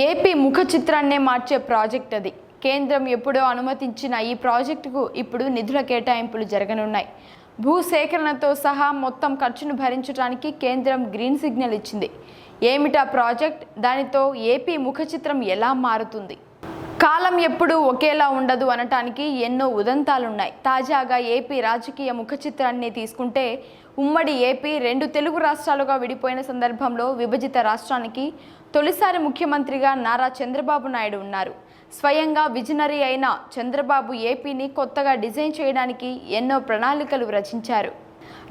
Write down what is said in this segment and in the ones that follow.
AP ముఖ చిత్రాన్నే మార్చే project అది. కేంద్రం ఎప్పుడో అనుమతించిన ఈ ప్రాజెక్టుకు ఇప్పుడు నిధుల కేటాయింపులు జరగనున్నాయి. భూసేకరణతో సహా మొత్తం ఖర్చును భరించడానికి కేంద్రం గ్రీన్ సిగ్నల్ ఇచ్చింది. ఏమిటా ప్రాజెక్ట్? దానితో ఏపీ ముఖ చిత్రం ఎలా మారుతుంది? కాలం ఎప్పుడూ ఒకేలా ఉండదు అనటానికి ఎన్నో ఉదంతాలున్నాయి. తాజాగా ఏపీ రాజకీయ ముఖ చిత్రాన్ని తీసుకుంటే ఉమ్మడి ఏపీ రెండు తెలుగు రాష్ట్రాలుగా విడిపోయిన సందర్భంలో విభజిత రాష్ట్రానికి తొలిసారి ముఖ్యమంత్రిగా నారా చంద్రబాబు నాయుడు ఉన్నారు. స్వయంగా విజనరీ అయిన చంద్రబాబు ఏపీని కొత్తగా డిజైన్ చేయడానికి ఎన్నో ప్రణాళికలు రచించారు.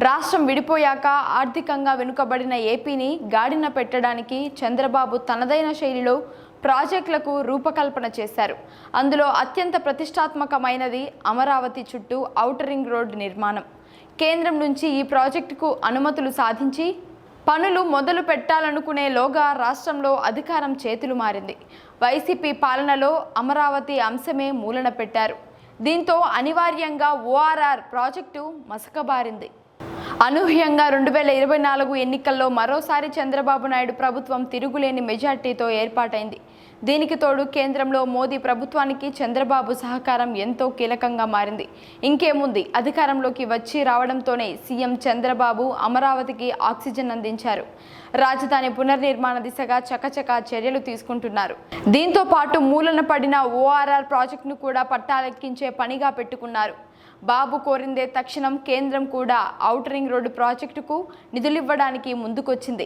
రాష్ట్రం విడిపోయాక ఆర్థికంగా వెనుకబడిన ఏపీని గాడిన పెట్టడానికి చంద్రబాబు తనదైన శైలిలో ప్రాజెక్టులకు రూపకల్పన చేశారు. అందులో అత్యంత ప్రతిష్టాత్మకమైనది అమరావతి చుట్టూ ఔటర్ రింగ్ రోడ్డు నిర్మాణం. కేంద్రం నుంచి ఈ ప్రాజెక్టుకు అనుమతులు సాధించి పనులు మొదలు పెట్టాలనుకునేలోగా రాష్ట్రంలో అధికారం చేతులు మారింది. వైసీపీ పాలనలో అమరావతి అంశమే మూలన పెట్టారు. దీంతో అనివార్యంగా ఓఆర్ఆర్ ప్రాజెక్టు మసకబారింది. అనూహ్యంగా రెండు వేల ఇరవై నాలుగు ఎన్నికల్లో మరోసారి చంద్రబాబు నాయుడు ప్రభుత్వం తిరుగులేని మెజార్టీతో ఏర్పాటైంది. దీనికి తోడు కేంద్రంలో మోదీ ప్రభుత్వానికి చంద్రబాబు సహకారం ఎంతో కీలకంగా మారింది. ఇంకేముంది? అధికారంలోకి వచ్చి రావడంతోనే సీఎం చంద్రబాబు అమరావతికి ఆక్సిజన్ అందించారు. రాజధాని పునర్నిర్మాణ దిశగా చకచకా చర్యలు తీసుకుంటున్నారు. దీంతో పాటు మూలన పడిన ఓఆర్ఆర్ ప్రాజెక్టును కూడా పట్టాలెక్కించే పనిగా పెట్టుకున్నారు. బాబు కోరిందే తక్షణం కేంద్రం కూడా ఔటర్ రింగ్ రోడ్డు ప్రాజెక్టుకు నిధులివ్వడానికి ముందుకొచ్చింది.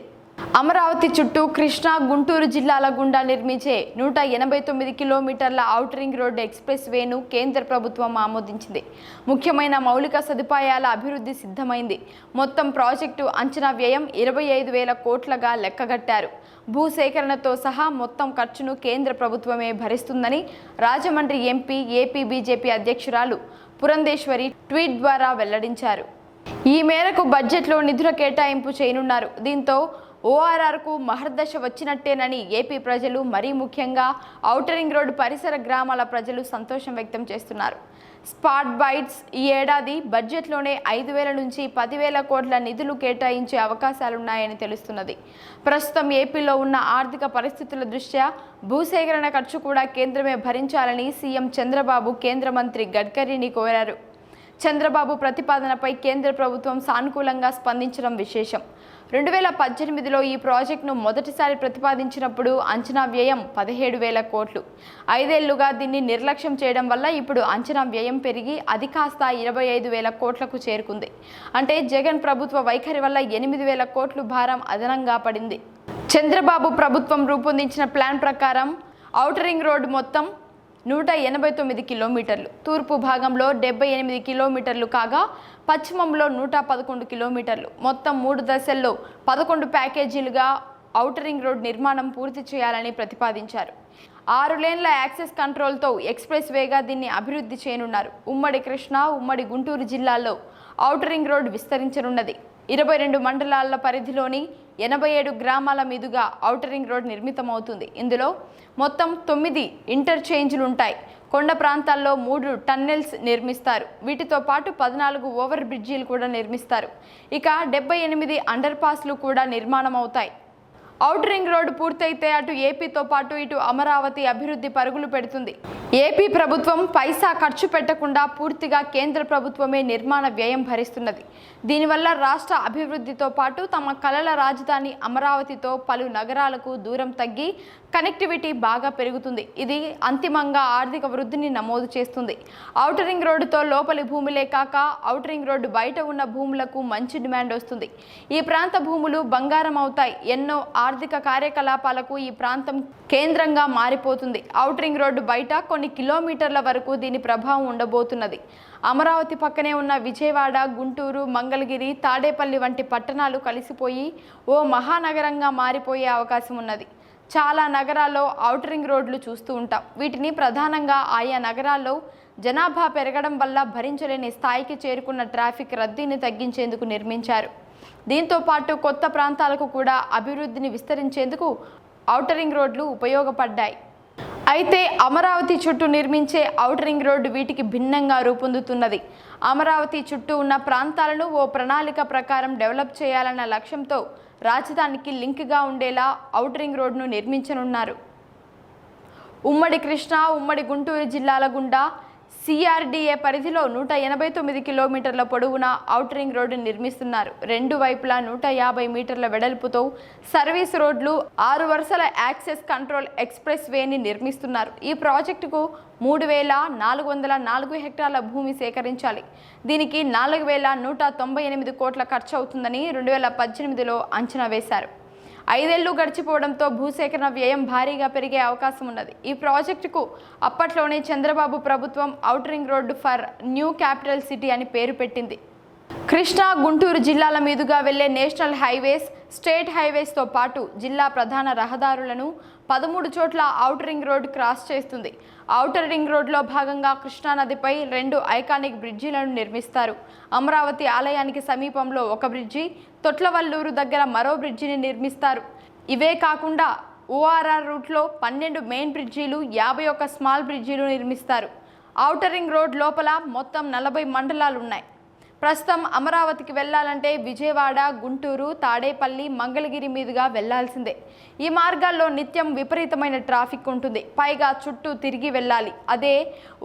అమరావతి చుట్టూ కృష్ణా గుంటూరు జిల్లాల గుండా నిర్మించే నూట ఎనభై తొమ్మిది కిలోమీటర్ల ఔటరింగ్ రోడ్డు ఎక్స్ప్రెస్ వేను కేంద్ర ప్రభుత్వం ఆమోదించింది. ముఖ్యమైన మౌలిక సదుపాయాల అభివృద్ధి సిద్ధమైంది. మొత్తం ప్రాజెక్టు అంచనా వ్యయం ఇరవై ఐదు వేల కోట్లగా లెక్కగట్టారు. భూసేకరణతో సహా మొత్తం ఖర్చును కేంద్ర ప్రభుత్వమే భరిస్తుందని రాజమండ్రి ఎంపీ ఏపీ బీజేపీ అధ్యక్షురాలు పురంధేశ్వరి ట్వీట్ ద్వారా వెల్లడించారు. ఈ మేరకు బడ్జెట్లో నిధుల కేటాయింపు చేయనున్నారు. దీంతో ఓఆర్ఆర్కు మహర్దశ వచ్చినట్టేనని ఏపీ ప్రజలు మరీ ముఖ్యంగా ఔటరింగ్ రోడ్డు పరిసర గ్రామాల ప్రజలు సంతోషం వ్యక్తం చేస్తున్నారు. స్పాట్ బైట్స్ ఈ ఏడాది బడ్జెట్లోనే ఐదు వేల నుంచి పదివేల కోట్ల నిధులు కేటాయించే అవకాశాలున్నాయని తెలుస్తున్నది. ప్రస్తుతం ఏపీలో ఉన్న ఆర్థిక పరిస్థితుల దృష్ట్యా భూసేకరణ ఖర్చు కూడా కేంద్రమే భరించాలని సీఎం చంద్రబాబు కేంద్ర మంత్రి గడ్కరీని కోరారు. చంద్రబాబు ప్రతిపాదనపై కేంద్ర ప్రభుత్వం సానుకూలంగా స్పందించడం విశేషం. రెండు వేల పద్దెనిమిదిలో ఈ ప్రాజెక్టును మొదటిసారి ప్రతిపాదించినప్పుడు అంచనా వ్యయం పదిహేడు వేల కోట్లు. ఐదేళ్ళుగా దీన్ని నిర్లక్ష్యం చేయడం వల్ల ఇప్పుడు అంచనా వ్యయం పెరిగి అది కాస్త ఇరవై ఐదు వేల కోట్లకు చేరుకుంది. అంటే జగన్ ప్రభుత్వ వైఖరి వల్ల ఎనిమిది వేల కోట్లు భారం అదనంగా పడింది. చంద్రబాబు ప్రభుత్వం రూపొందించిన ప్లాన్ ప్రకారం ఔటర్ రింగ్ రోడ్డు మొత్తం నూట ఎనభై తొమ్మిది కిలోమీటర్లు. తూర్పు భాగంలో డెబ్బై ఎనిమిది కిలోమీటర్లు కాగా పశ్చిమంలో నూట పదకొండు కిలోమీటర్లు. మొత్తం మూడు దశల్లో పదకొండు ప్యాకేజీలుగా ఔటరింగ్ రోడ్ నిర్మాణం పూర్తి చేయాలని ప్రతిపాదించారు. ఆరు లేన్ల యాక్సెస్ కంట్రోల్తో ఎక్స్ప్రెస్ వేగా దీన్ని అభివృద్ధి చేయనున్నారు. ఉమ్మడి కృష్ణా ఉమ్మడి గుంటూరు జిల్లాల్లో ఔటరింగ్ రోడ్ విస్తరించనున్నది. ఇరవై రెండు మండలాల పరిధిలోని ఎనభై ఏడు గ్రామాల మీదుగా ఔటర్ రింగ్ రోడ్ నిర్మితమవుతుంది. ఇందులో మొత్తం తొమ్మిది ఇంటర్చేంజ్లు ఉంటాయి కొండ ప్రాంతాల్లో మూడు టన్నెల్స్ నిర్మిస్తారు. వీటితో పాటు పద్నాలుగు ఓవర్ బ్రిడ్జీలు కూడా నిర్మిస్తారు. ఇక డెబ్బై ఎనిమిది అండర్ పాస్లు కూడా నిర్మాణం అవుతాయి ఔటర్ రింగ్ రోడ్డు పూర్తయితే అటు ఏపీతో పాటు ఇటు అమరావతి అభివృద్ధి పరుగులు పెడుతుంది. ఏపీ ప్రభుత్వం పైసా ఖర్చు పెట్టకుండా పూర్తిగా కేంద్ర ప్రభుత్వమే నిర్మాణ వ్యయం భరిస్తున్నది. దీనివల్ల రాష్ట్ర అభివృద్ధితో పాటు తమ కలల రాజధాని అమరావతితో పలు నగరాలకు దూరం తగ్గి కనెక్టివిటీ బాగా పెరుగుతుంది. ఇది అంతిమంగా ఆర్థిక వృద్ధిని నమోదు చేస్తుంది. ఔటరింగ్ రోడ్డుతో లోపలి భూములే కాక ఔటరింగ్ రోడ్డు బయట ఉన్న భూములకు మంచి డిమాండ్ వస్తుంది. ఈ ప్రాంత భూములు బంగారం అవుతాయి. ఎన్నో ఆర్థిక కార్యకలాపాలకు ఈ ప్రాంతం కేంద్రంగా మారిపోతుంది. ఔటరింగ్ రోడ్డు బయట కొన్ని కొన్ని కిలోమీటర్ల వరకు దీని ప్రభావం ఉండబోతున్నది. అమరావతి పక్కనే ఉన్న విజయవాడ గుంటూరు మంగళగిరి తాడేపల్లి వంటి పట్టణాలు కలిసిపోయి ఓ మహానగరంగా మారిపోయే అవకాశం ఉన్నది. చాలా నగరాల్లో ఔటరింగ్ రోడ్లు చూస్తూ ఉంటాం. వీటిని ప్రధానంగా ఆయా నగరాల్లో జనాభా పెరగడం వల్ల భరించలేని స్థాయికి చేరుకున్న ట్రాఫిక్ రద్దీని తగ్గించేందుకు నిర్మించారు. దీంతో పాటు కొత్త ప్రాంతాలకు కూడా అభివృద్ధిని విస్తరించేందుకు ఔటరింగ్ రోడ్లు ఉపయోగపడ్డాయి. అయితే అమరావతి చుట్టూ నిర్మించే ఔటరింగ్ రింగ్ రోడ్డు వీటికి భిన్నంగా రూపొందుతున్నది. అమరావతి చుట్టూ ఉన్న ప్రాంతాలను ఓ ప్రణాళిక ప్రకారం డెవలప్ చేయాలన్న లక్ష్యంతో రాజధానికి లింక్గా ఉండేలా ఔటరింగ్ రింగ్ రోడ్ను నిర్మించనున్నారు. ఉమ్మడి కృష్ణా ఉమ్మడి గుంటూరు జిల్లాల గుండా సిఆర్డీఏ పరిధిలో నూట ఎనభై తొమ్మిది కిలోమీటర్ల పొడవున ఔటరింగ్ రోడ్డు నిర్మిస్తున్నారు. రెండు వైపులా నూట యాభై మీటర్ల వెడల్పుతో సర్వీస్ రోడ్లు ఆరు వరుసల యాక్సెస్ కంట్రోల్ ఎక్స్ప్రెస్ వేని నిర్మిస్తున్నారు. ఈ ప్రాజెక్టుకు మూడు వేల నాలుగు వందల నాలుగు హెక్టార్ల భూమి సేకరించాలి. దీనికి నాలుగు వేల నూట తొంభై ఎనిమిది కోట్ల ఖర్చు అవుతుందని రెండు వేల పద్దెనిమిదిలో అంచనా వేశారు. ఐదేళ్ళు గడిచిపోవడంతో భూసేకరణ వ్యయం భారీగా పెరిగే అవకాశం ఉన్నది. ఈ ప్రాజెక్టుకు అప్పట్లోనే చంద్రబాబు ప్రభుత్వం out ring road for new capital city అని పేరు పెట్టింది. కృష్ణా గుంటూరు జిల్లాల మీదుగా వెళ్ళే నేషనల్ హైవేస్ స్టేట్ హైవేస్తో పాటు జిల్లా ప్రధాన రహదారులను పదమూడు చోట్ల ఔటర్ రింగ్ రోడ్ క్రాస్ చేస్తుంది. ఔటర్ రింగ్ రోడ్లో భాగంగా కృష్ణానదిపై రెండు ఐకానిక్ బ్రిడ్జిలను నిర్మిస్తారు. అమరావతి ఆలయానికి సమీపంలో ఒక బ్రిడ్జి తొట్లవల్లూరు దగ్గర మరో బ్రిడ్జిని నిర్మిస్తారు. ఇవే కాకుండా ఓఆర్ఆర్ రూట్లో పన్నెండు మెయిన్ బ్రిడ్జీలు యాభై ఒక్క స్మాల్ బ్రిడ్జీలు నిర్మిస్తారు. ఔటర్ రింగ్ రోడ్ లోపల మొత్తం నలభై మండలాలు ఉన్నాయి ప్రస్తుతం అమరావతికి వెళ్ళాలంటే విజయవాడ గుంటూరు తాడేపల్లి మంగళగిరి మీదుగా వెళ్ళాల్సిందే ఈ మార్గాల్లో నిత్యం విపరీతమైన ట్రాఫిక్ ఉంటుంది. పైగా చుట్టూ తిరిగి వెళ్ళాలి. అదే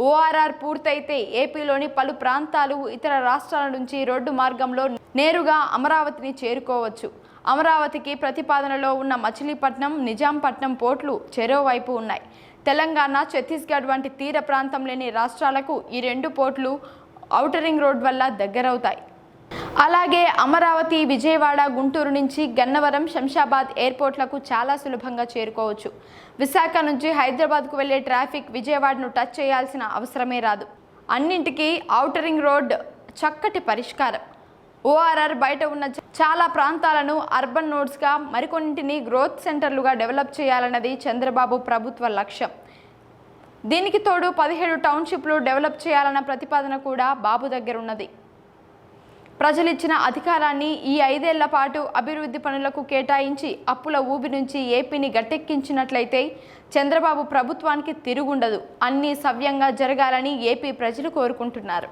ఓఆర్ఆర్ పూర్తయితే ఏపీలోని పలు ప్రాంతాలు ఇతర రాష్ట్రాల నుంచి రోడ్డు మార్గంలో నేరుగా అమరావతిని చేరుకోవచ్చు. అమరావతికి ప్రతిపాదనలో ఉన్న మచిలీపట్నం నిజాంపట్నం పోర్ట్లు చెరోవైపు ఉన్నాయి. తెలంగాణ ఛత్తీస్గఢ్ వంటి తీర ప్రాంతం లేని రాష్ట్రాలకు ఈ రెండు పోర్ట్లు ఔటర్ రింగ్ రోడ్ వల్ల దగ్గరవుతాయి. అలాగే అమరావతి విజయవాడ గుంటూరు నుంచి గన్నవరం శంషాబాద్ ఎయిర్పోర్ట్లకు చాలా సులభంగా చేరుకోవచ్చు. విశాఖ నుంచి హైదరాబాద్కు వెళ్ళే ట్రాఫిక్ విజయవాడను టచ్ చేయాల్సిన అవసరమే రాదు. అన్నింటికీ ఔటర్ రింగ్ రోడ్ చక్కటి పరిష్కారం. ఓఆర్ఆర్ బయట ఉన్న చాలా ప్రాంతాలను అర్బన్ నోడ్స్గా మరికొన్నింటిని గ్రోత్ సెంటర్లుగా డెవలప్ చేయాలన్నది చంద్రబాబు ప్రభుత్వ లక్ష్యం. దీనికి తోడు పదిహేడు టౌన్షిప్లు డెవలప్ చేయాలన్న ప్రతిపాదన కూడా బాబు దగ్గర ఉన్నది ప్రజలిచ్చిన అధికారాన్ని ఈ ఐదేళ్ళ పాటు అభివృద్ధి పనులకు కేటాయించి అప్పుల ఊబి నుంచి ఏపీని గట్టెక్కించినట్లయితే చంద్రబాబు ప్రభుత్వానికి తిరుగుండదు. అన్నీ సవ్యంగా జరగాలని ఏపీ ప్రజలు కోరుకుంటున్నారు.